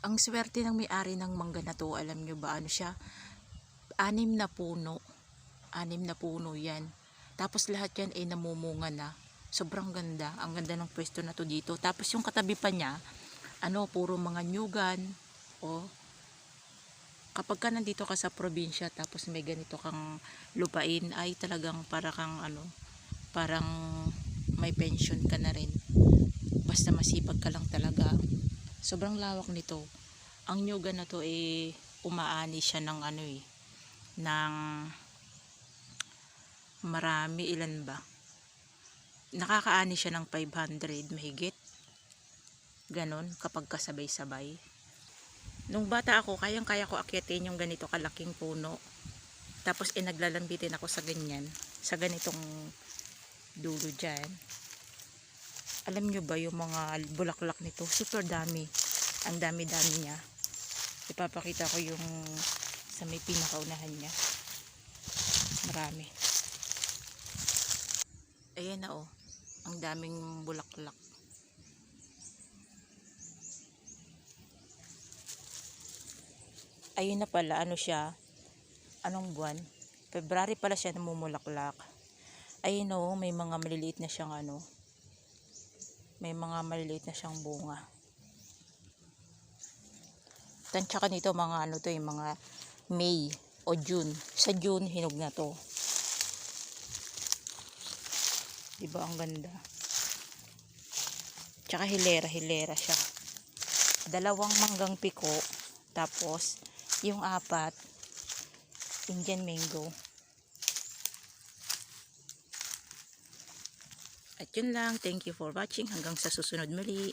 Ang swerte ng may-ari ng mangga na to, alam nyo ba ano siya? Anim na puno. Anim na puno yan. Tapos lahat yan ay namumunga na. Sobrang ganda. Ang ganda ng pwesto na to dito. Tapos yung katabi pa niya, ano, puro mga nyugan. O, kapag ka nandito ka sa probinsya, tapos may ganito kang lupain, ay talagang para kang ano, parang may pension ka na rin. Basta masipag ka lang talaga. Sobrang lawak nito. Ang nyugan na to eh umaani siya ng ano eh ng marami ilan ba? Nakakaani siya ng 500 mahigit. Ganon kapag kasabay-sabay. Nung bata ako, kayang-kaya ko akyatin yung ganito kalaking puno. Tapos eh naglalambitin ako sa ganyan, sa ganitong dulo dyan. Alam nyo ba yung mga bulaklak nito? Super dami. Ang dami-dami niya. Ipapakita ko yung sa may pinakaunahan niya. Marami. Ayan na oh. Ang daming bulaklak. Ayun na pala, ano siya? Anong buwan? February pala siya namumulaklak. Ayun oh, may mga maliliit na siyang ano, may mga maliliit na siyang bunga. Tansya ka nito mga ano to yung mga May o June. Sa June hinog na to. Diba ang ganda? Tsaka hilera, hilera siya. Dalawang manggang piko. Tapos, yung apat, Indian mango. At yun lang. Thank you for watching. Hanggang sa susunod muli.